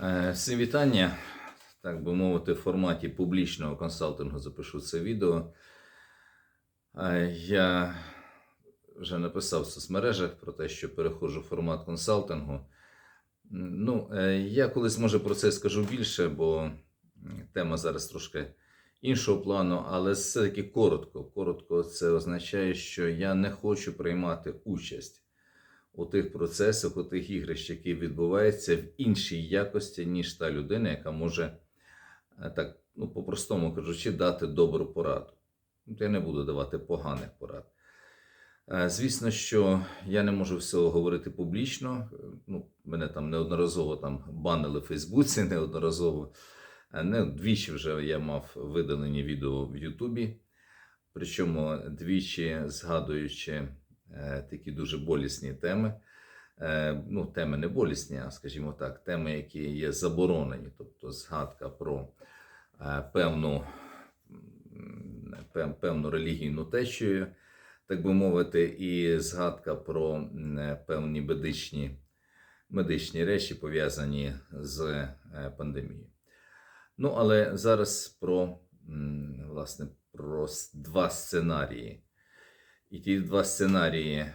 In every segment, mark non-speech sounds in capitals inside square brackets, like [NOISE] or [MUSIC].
Е, Всім вітання. Так би мовити, в форматі публічного консалтингу запишу це відео. Е, Я вже написав в соцмережах про те, що переходжу в формат консалтингу. Ну, е, я колись може про це скажу більше, бо тема зараз трошки іншого плану, але все-таки коротко. Коротко це означає, що я не хочу приймати участь у тих процесах, у тих ігрищ, які відбуваються в іншій якості, ніж та людина, яка може е, так, ну, по-простому кажучи, дати добру пораду. Я не буду давати поганих порад. Е, Звісно, що я не можу всього говорити публічно. Е, Ну, мене там неодноразово там банили в Фейсбуці, [LAUGHS] неодноразово. Не двічі вже я мав видалені відео в Ютубі. Причому двічі згадуючи такі дуже болісні теми. Е, ну, теми не болісні, а скажімо так, теми, які є заборонені, тобто згадка про е, певну, певну релігійну течію, так би мовити, і згадка про е, певні медичні, медичні речі, пов'язані з е, пандемією. Ну, але зараз про, власне, про два сценарії. І ті два сценарії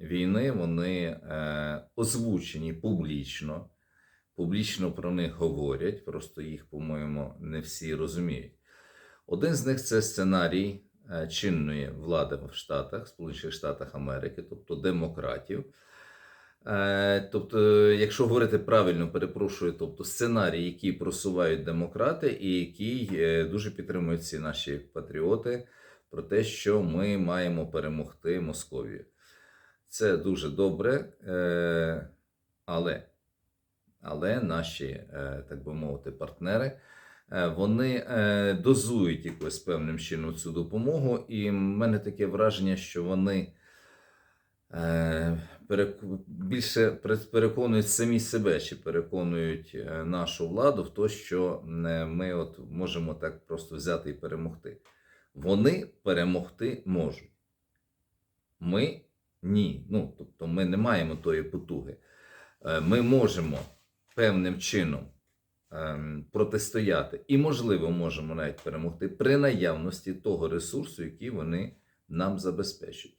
війни вони е, озвучені публічно. Публічно про них говорять, просто їх, по-моєму, не всі розуміють. Один з них це сценарій е, чинної влади в Штатах, Сполучених Штатах Америки, тобто демократів. Е, Тобто, якщо говорити правильно, перепрошую, тобто сценарій, який просувають демократи, і який е, дуже підтримують ці наші патріоти про те, що ми маємо перемогти Московію. Це дуже добре, е, але, але наші, е, так би мовити, партнери. е, Вони дозують якось певним чином цю допомогу, і в мене таке враження, що вони більше переконують самі себе, чи переконують нашу владу в те, що ми от можемо так просто взяти і перемогти. Вони перемогти можуть. Ми ні. Ну, тобто ми не маємо тої потуги. Е, Ми можемо певним чином ем, протистояти і, можливо, можемо навіть перемогти при наявності того ресурсу, який вони нам забезпечують.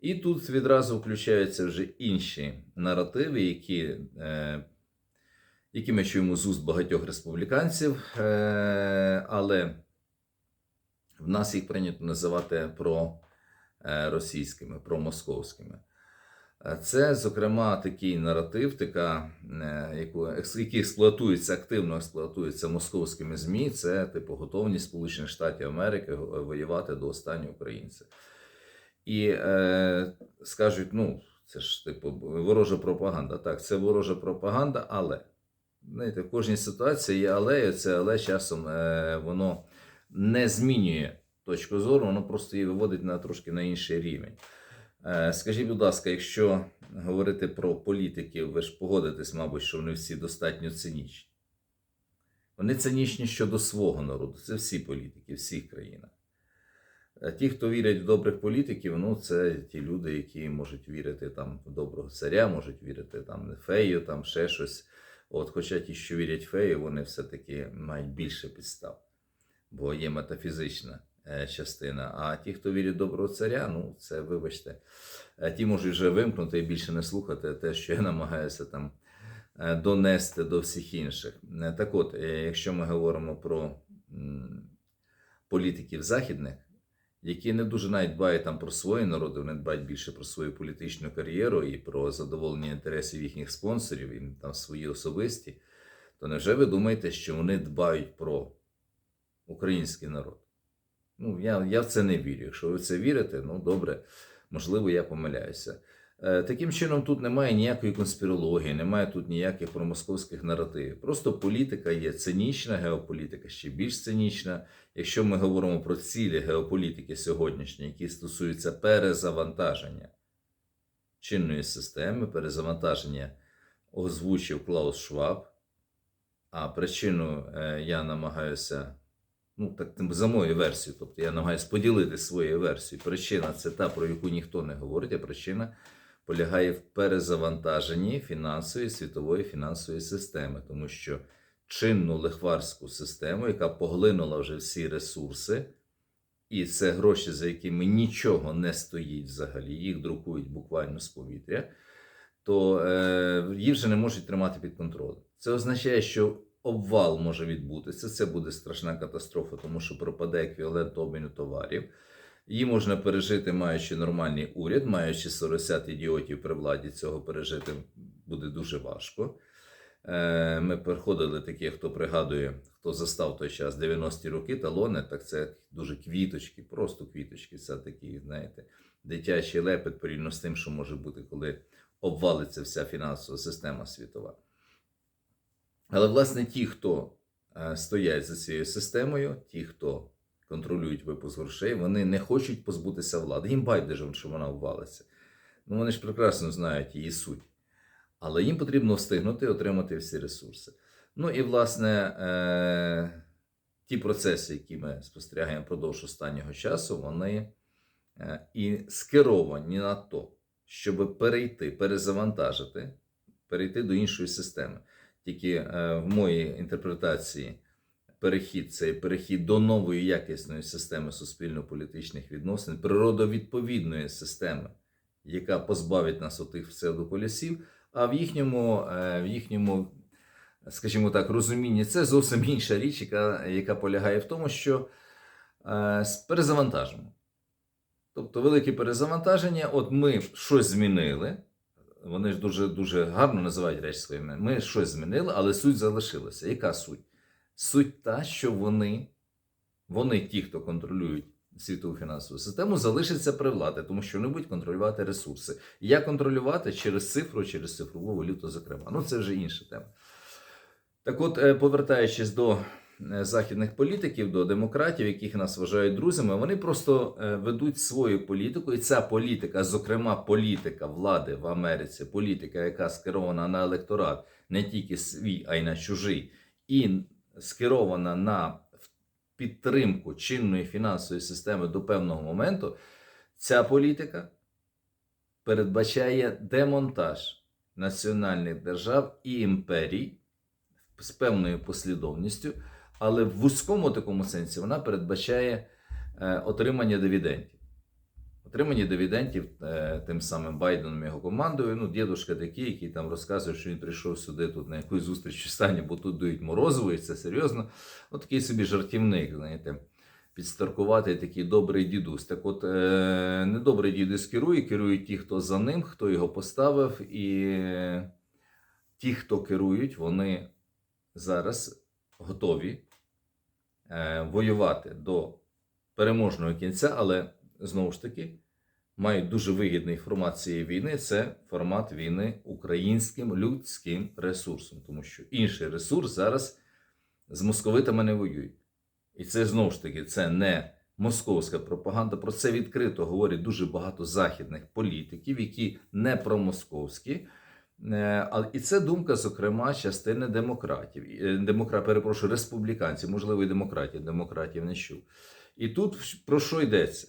І тут відразу включаються вже інші наративи, які, е, які ми чуємо з уст багатьох республіканців, е, але в нас їх прийнято називати про е, російськими, про московськими. Е, Це, зокрема, такий наратив, така, е, яку, який експлуатується, активно експлуатується московськими ЗМІ, це типу готовність Сполучених Штатів Америки воювати до останнього українця. І е, скажуть, ну, це ж типу ворожа пропаганда. Так, це ворожа пропаганда, але знаєте, в кожній ситуації є але, і це але часом е, воно не змінює точку зору, воно просто її виводить на трошки на інший рівень. Е, Скажіть, будь ласка, якщо говорити про політиків, ви ж погодитесь, мабуть, що вони всі достатньо цинічні. Вони цинічні щодо свого народу. Це всі політики, всіх країнах. А ті, хто вірять в добрих політиків, ну це ті люди, які можуть вірити там в доброго царя, можуть вірити там фею, там ще щось. От, хоча ті, що вірять фею, вони все-таки мають більше підстав, бо є метафізична е, частина. А ті, хто вірить доброго царя, ну це вибачте, е, ті можуть вже вимкнути і більше не слухати те, що я намагаюся там е, донести до всіх інших. Так от, якщо ми говоримо про політиків західних, які не дуже навіть дбають там про свої народи, вони дбають більше про свою політичну кар'єру і про задоволення інтересів їхніх спонсорів, і там свої особисті, то невже ви думаєте, що вони дбають про український народ? Ну, я, я в це не вірю. Якщо ви в це вірите, ну добре, можливо, я помиляюся. Е, Таким чином, тут немає ніякої конспірології, немає тут ніяких промосковських наративів. Просто політика є цинічна, геополітика ще більш цинічна. Якщо ми говоримо про цілі геополітики сьогоднішні, які стосуються перезавантаження чинної системи, перезавантаження озвучив Клаус Шваб, а причину е, я намагаюся, ну так за мою версію, тобто я намагаюся поділити свою версію. Причина це та, про яку ніхто не говорить, а причина полягає в перезавантаженні фінансової світової фінансової системи, тому що чинну лихварську систему, яка поглинула вже всі ресурси, і це гроші, за якими нічого не стоїть взагалі, їх друкують буквально з повітря, то е, їх вже не можуть тримати під контролем. Це означає, що обвал може відбутися. Це буде страшна катастрофа, тому що пропаде еквівалент обміну товарів. Її можна пережити, маючи нормальний уряд, маючи 40 ідіотів при владі, цього пережити буде дуже важко. Е, Ми переходили такі, хто пригадує, хто застав той час 90-ті роки, талони, так це дуже квіточки, просто квіточки. Це такі, знаєте, дитячий лепет порівняно з тим, що може бути, коли обвалиться вся фінансова система світова. Але, власне, ті, хто е, стоять за цією системою, ті, хто контролюють випуск грошей, вони не хочуть позбутися влади. Їм байдуже, що вона обвалиться. Ну, вони ж прекрасно знають її суть. Але їм потрібно встигнути отримати всі ресурси. Ну і, власне, е- ті процеси, які ми спостерігаємо впродовж останнього часу, вони е- і скеровані на то, щоб перейти, перезавантажити, перейти до іншої системи. Тільки е, в моїй інтерпретації перехід це перехід до нової якісної системи суспільно-політичних відносин, природовідповідної системи, яка позбавить нас отих псевдополісів, а в їхньому, е, в їхньому, скажімо так, розумінні це зовсім інша річ, яка, яка полягає в тому, що е, перезавантажимо. Тобто велике перезавантаження, от ми щось змінили. Вони ж дуже дуже гарно називають речі своїми. Ми щось змінили, але суть залишилася. Яка суть? Суть та, що вони, вони, ті, хто контролюють світову фінансову систему, залишаться при владі, тому що вони будуть контролювати ресурси. І як контролювати через цифру, через цифрову валюту, зокрема. Ну, це вже інша тема. Так от, е, повертаючись до західних політиків, до демократів, яких нас вважають друзями, вони просто е, ведуть свою політику, і ця політика, зокрема, політика влади в Америці, політика, яка скерована на електорат, не тільки свій, а й на чужий, і скерована на підтримку чинної фінансової системи до певного моменту, ця політика передбачає демонтаж національних держав і імперій з певною послідовністю, але в вузькому такому сенсі вона передбачає е, отримання дивідендів. Отримання дивідендів е, тим самим Байденом і його командою. Ну, дідушка такий, який там розказує, що він прийшов сюди тут на якусь зустріч в стані, бо тут дають морозиво, і це серйозно. От такий собі жартівник, знаєте, підстаркувати такий добрий дідусь. Так от, е, недобрий дідусь керує, керують ті, хто за ним, хто його поставив, і ті, хто керують, вони зараз готові е, воювати до переможного кінця, але знову ж таки мають дуже вигідний формат цієї війни. Це формат війни українським людським ресурсом, тому що інший ресурс зараз з московитами не воюють. І це знову ж таки це не московська пропаганда. Про це відкрито говорять дуже багато західних політиків, які не промосковські. Е, І це думка, зокрема, частини демократів, Е, демокра, перепрошую, республіканців, можливо, і демократів, демократів не чув. І тут про що йдеться?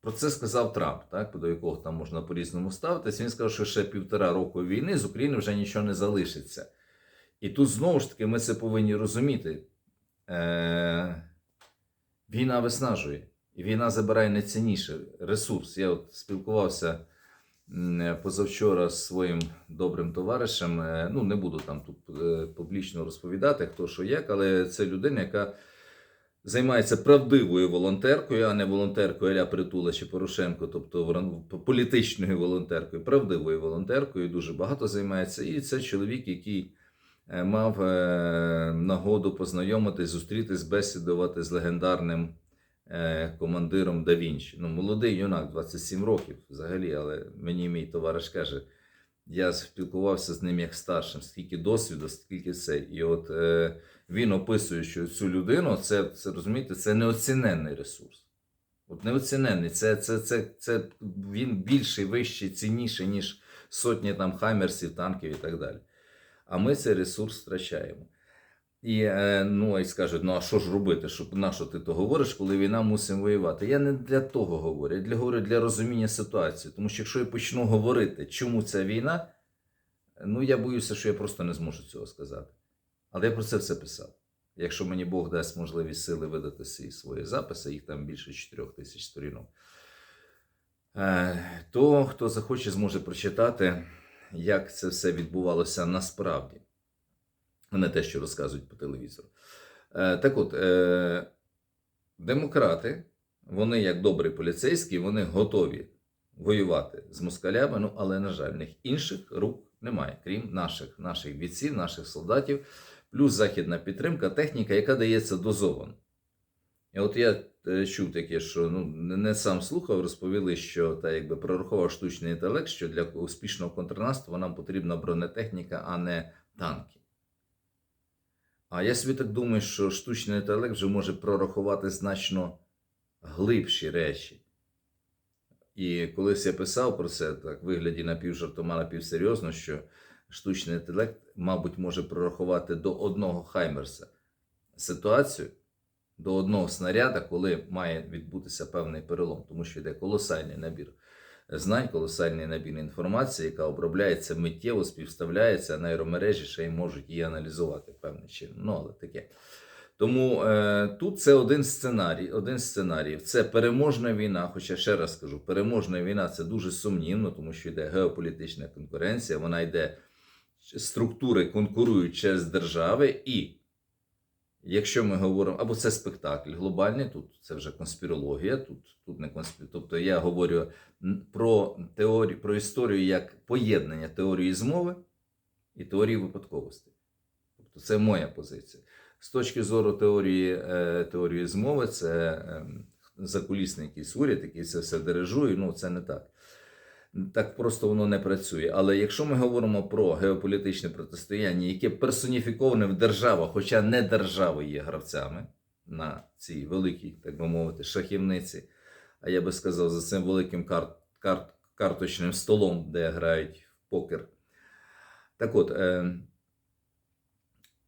Про це сказав Трамп, так, до якого там можна по-різному ставитися. Він сказав, що ще півтора року війни з України вже нічого не залишиться. І тут знову ж таки ми це повинні розуміти. Е- війна виснажує, і війна забирає найцінніший ресурс. Я от спілкувався позавчора з своїм добрим товаришем. Е, Ну, не буду там тут е, публічно розповідати, хто що як, але це людина, яка займається правдивою волонтеркою, а не волонтеркою Аля Притула чи Порошенко, тобто політичною волонтеркою, правдивою волонтеркою, дуже багато займається. І це чоловік, який е, мав е, нагоду познайомитись, зустрітись, бесідувати з легендарним е, командиром Да Вінчі. Ну, молодий юнак, 27 років взагалі, але мені мій товариш каже. Я спілкувався з ним як старшим, скільки досвіду, скільки це. І от е, він описує, що цю людину, це, це розумієте, це неоціненний ресурс. От неоціненний. Це, це, це, це він більший, вищий, цінніший, ніж сотні там хамерсів, танків і так далі. А ми цей ресурс втрачаємо. І, е, ну, і скажуть, ну а що ж робити? Щоб на що ти то говориш, коли війна мусимо воювати? Я не для того говорю, я для говорю для розуміння ситуації. Тому що якщо я почну говорити, чому ця війна, ну я боюся, що я просто не зможу цього сказати. Але я про це все писав. Якщо мені Бог дасть можливість сили видати свої записи, їх там більше 4 тисяч сторінок, е, то хто захоче, зможе прочитати, як це все відбувалося насправді, а не те, що розказують по телевізору. Е, Так от, е, демократи, вони, як добрі поліцейські, вони готові воювати з москалями, ну, але, на жаль, в них інших рук немає, крім наших, наших бійців, наших солдатів, плюс західна підтримка, техніка, яка дається дозовано. І от я е, чув таке, що ну, не сам слухав, розповіли, що та якби прорахував штучний інтелект, що для успішного контрнаступу нам потрібна бронетехніка, а не танки. А я собі так думаю, що штучний інтелект вже може прорахувати значно глибші речі. І колись я писав про це так, в вигляді напівжартома, напівсерйозно, що штучний інтелект, мабуть, може прорахувати до одного Хаймерса ситуацію, до одного снаряда, коли має відбутися певний перелом, тому що йде колосальний набір знань, колосальний набір інформації, яка обробляється миттєво, співставляється, нейромережі ще й можуть її аналізувати певним чином. Ну, але таке. Тому е, тут це один сценарій. Один з сценаріїв. Це переможна війна. Хоча ще раз скажу, переможна війна це дуже сумнівно, тому що йде геополітична конкуренція, вона йде структури конкурують через держави, і якщо ми говоримо, або це спектакль глобальний, тут це вже конспірологія, тут, тут не конспір... Тобто я говорю про теорію, про історію як поєднання теорії змови і теорії випадковості. Тобто це моя позиція. З точки зору теорії, е, теорії змови, це е, закулісний якийсь уряд, який це все дирижує, ну це не так. Так просто воно не працює. Але якщо ми говоримо про геополітичне протистояння, яке персоніфіковане в державах, хоча не держави є гравцями на цій великій, так би мовити, шахівниці, а я би сказав, за цим великим карт, карт, карточним столом, де грають в покер. Так от, е,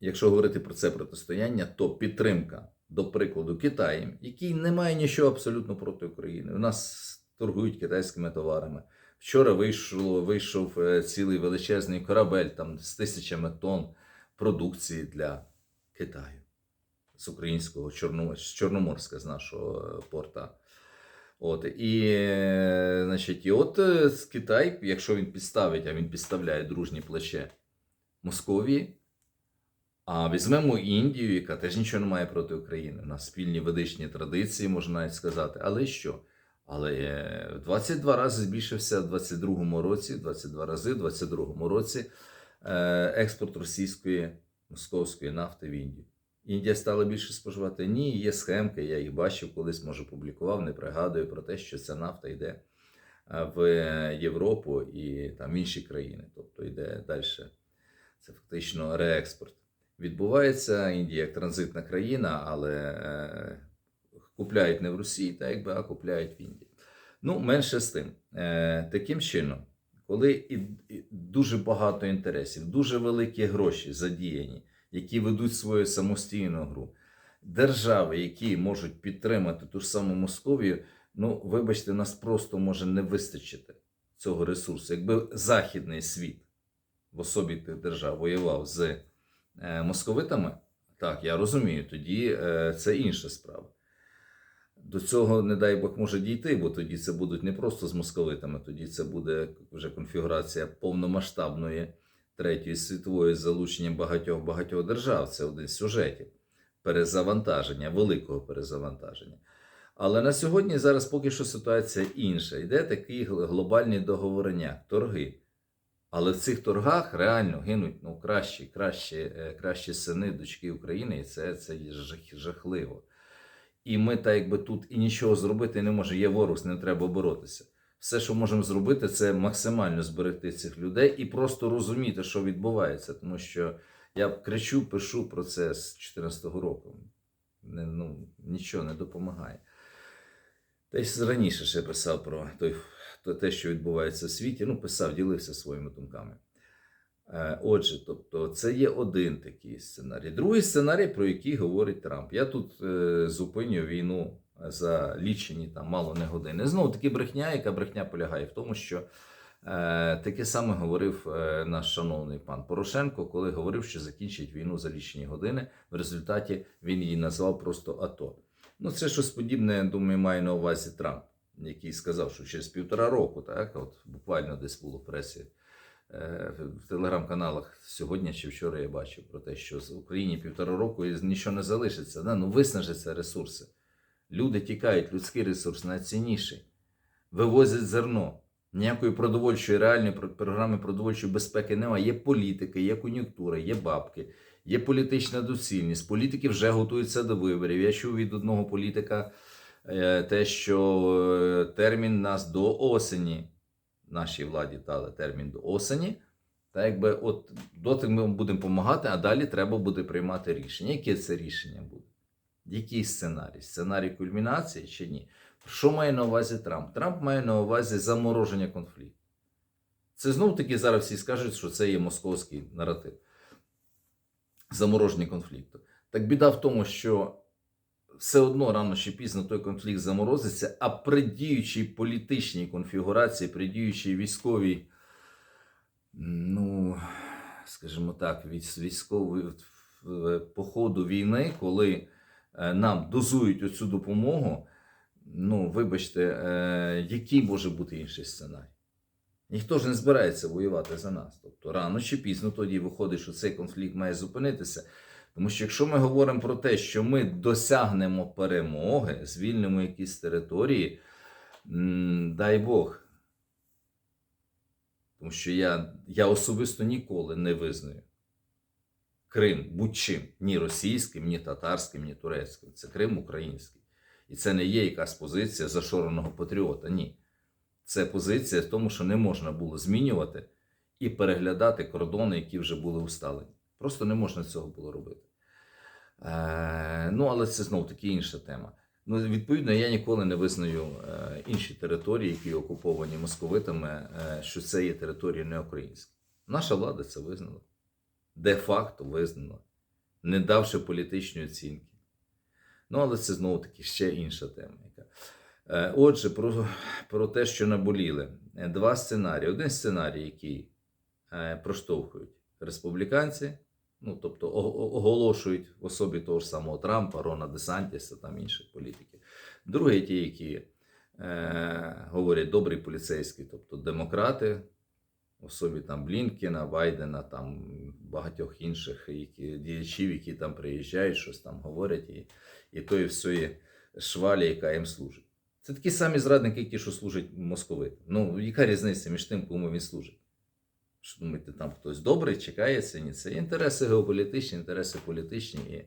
якщо говорити про це протистояння, то підтримка, до прикладу, Китаєм, який не має нічого абсолютно проти України. У нас торгують китайськими товарами. Вчора вийшов, вийшов е, цілий величезний корабель там, з тисячами тонн продукції для Китаю з українського з Чорноморська, з нашого е, порта. От, і, е, значить, і от Китай, якщо він підставить, а він підставляє дружні плече Московії, а візьмемо Індію, яка теж нічого не має проти України. У нас спільні ведичні традиції, можна навіть сказати. Але що? Але е, в 22 рази збільшився в 22-му році, 22 рази в 22-му році е, експорт російської московської нафти в Індію. Індія стала більше споживати? Ні, є схемки, я їх бачив, колись може публікував, не пригадую про те, що ця нафта йде е, в Європу і там інші країни. Тобто йде далі. Це фактично реекспорт. Відбувається Індія як транзитна країна, але е, купляють не в Росії, та якби, а купляють в Індії. Ну, менше з тим. Е, таким чином, коли і дуже багато інтересів, дуже великі гроші задіяні, які ведуть свою самостійну гру, держави, які можуть підтримати ту ж саму Московію, ну, вибачте, нас просто може не вистачити цього ресурсу. Якби Західний світ в особі тих держав воював з е, московитами, так, я розумію, тоді е, це інша справа. До цього, не дай Бог, може дійти, бо тоді це будуть не просто з московитами, тоді це буде вже конфігурація повномасштабної третьої світової з залученням багатьох багатьох держав. Це один з сюжетів перезавантаження, великого перезавантаження. Але на сьогодні зараз поки що ситуація інша. Йде такий гл- глобальний договорення, торги. Але в цих торгах реально гинуть ну, кращі, кращі, е, кращі сини, дочки України, і це, це жахливо. І ми так якби тут і нічого зробити не можемо. Є ворог, ним треба боротися. Все, що можемо зробити, це максимально зберегти цих людей і просто розуміти, що відбувається. Тому що я кричу, пишу про це з 2014 року. Не, ну, нічого не допомагає. Десь раніше ще писав про той, то те, що відбувається в світі. Ну, писав, ділився своїми думками. Е, Отже, тобто, це є один такий сценарій. Другий сценарій, про який говорить Трамп. Я тут е, зупиню війну за лічені там мало не години. Знову таки брехня, яка брехня полягає в тому, що е, таке саме говорив е, наш шановний пан Порошенко, коли говорив, що закінчить війну за лічені години. В результаті він її назвав просто АТО. Ну, це щось подібне, я думаю, має на увазі Трамп, який сказав, що через півтора року, так, от буквально десь було в пресі. Е, В телеграм-каналах сьогодні чи вчора я бачив про те, що в Україні півтора року нічого не залишиться. Да? Ну виснажаться ресурси. Люди тікають, людський ресурс найцінніший. Вивозять зерно. Ніякої продовольчої, реальної програми продовольчої безпеки немає. Є політика, є кон'юнктура, є бабки, є політична доцільність. Політики вже готуються до виборів. Я чув від одного політика е, те, що е, термін нас до осені, нашій владі дали термін до осені. Та якби от доти ми будемо допомагати, а далі треба буде приймати рішення. Яке це рішення буде? Який сценарій? Сценарій кульмінації чи ні? Що має на увазі Трамп? Трамп має на увазі замороження конфлікту. Це знов таки зараз всі скажуть, що це є московський наратив. Замороження конфлікту. Так біда в тому, що все одно рано чи пізно той конфлікт заморозиться, а при діючій політичній конфігурації, при діючій військовій, ну, скажімо так, військ- військової в- по ходу війни, коли е, нам дозують оцю допомогу, ну, вибачте, е, який може бути інший сценарій? Ніхто ж не збирається воювати за нас. Тобто рано чи пізно тоді виходить, що цей конфлікт має зупинитися. Тому що якщо ми говоримо про те, що ми досягнемо перемоги, звільнимо якісь території, дай Бог. Тому що я, я особисто ніколи не визнаю Крим будь-чим, ні російським, ні татарським, ні турецьким. Це Крим український. І це не є якась позиція зашореного патріота. Ні. Це позиція в тому, що не можна було змінювати і переглядати кордони, які вже були усталені. Просто не можна цього було робити. Е, ну, але це знов таки інша тема. Ну, відповідно, я ніколи не визнаю е, інші території, які окуповані московитами, е, що це є території не українські. Наша влада це визнала. Де-факто визнала, не давши політичної оцінки. Ну, але це знову таки ще інша тема. Яка. Е, Отже, про, про те, що наболіли. Е, Два сценарії. Один сценарій, який е, проштовхують республіканці, ну тобто оголошують в особі того ж самого Трампа, Рона Десантіса, там інших політиків. Другий, ті, які е, говорять добрий поліцейський, тобто демократи, в особі там Блінкена, Байдена, там багатьох інших які, діячів, які там приїжджають, щось там говорять, і, і тої всієї швалі, яка їм служить. Це такі самі зрадники, які що служать московитам. Ну, яка різниця між тим, кому він служить? Що думаєте, там хтось добрий, чекається? Ні, це інтереси геополітичні, інтереси політичні. І,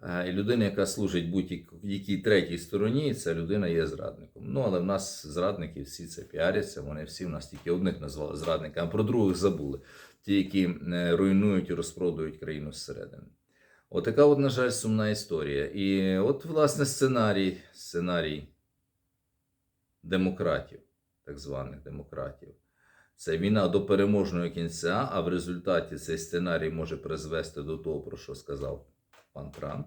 а, і людина, яка служить будь-якій третій стороні, ця людина є зрадником. Ну, але в нас зрадники всі це піаряться, вони всі в нас тільки одних назвали зрадниками, а про других забули. Ті, які е, руйнують і розпродують країну зсередини. Отака, от, на жаль, сумна історія. І от, власне, сценарій, сценарій демократів, так званих демократів. Це війна до переможного кінця, а в результаті цей сценарій може призвести до того, про що сказав пан Трамп,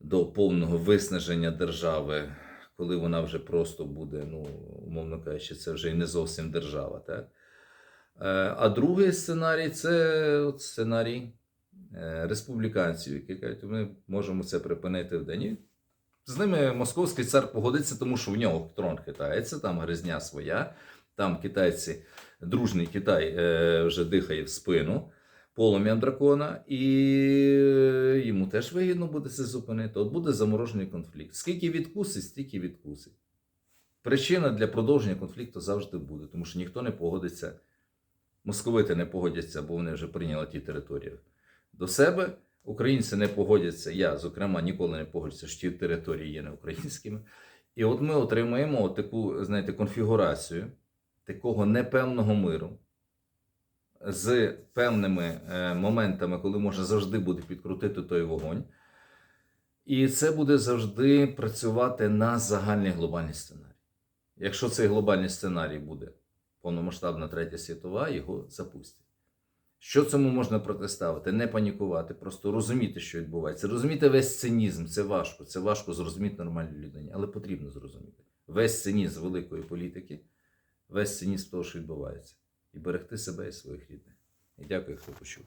до повного виснаження держави, коли вона вже просто буде, ну, умовно кажучи, це вже і не зовсім держава. Так? Е, А другий сценарій це от сценарій е, республіканців, які кажуть, ми можемо це припинити в день. З ними московський цар погодиться, тому що в нього трон хитається, там гризня своя, там китайці, дружний Китай е, вже дихає в спину полум'ям дракона, і йому теж вигідно буде це зупинити. От буде заморожений конфлікт. Скільки відкусить, стільки відкусить. Причина для продовження конфлікту завжди буде, тому що ніхто не погодиться. Московити не погодяться, бо вони вже прийняли ті території до себе. Українці не погодяться. Я, зокрема, ніколи не погоджуся, що ті території є не українськими. І от ми отримаємо таку, знаєте, конфігурацію такого непевного миру з певними е, моментами, коли можна завжди буде підкрутити той вогонь. І це буде завжди працювати на загальний глобальний сценарій. Якщо цей глобальний сценарій буде повномасштабна третя світова, його запустять. Що цьому можна протиставити? Не панікувати, просто розуміти, що відбувається. Розуміти весь цинізм, це важко. Це важко зрозуміти нормальній людині, але потрібно зрозуміти. Весь цинізм великої політики, весь цинізм того, що відбувається. І берегти себе і своїх рідних. І дякую, хто почув.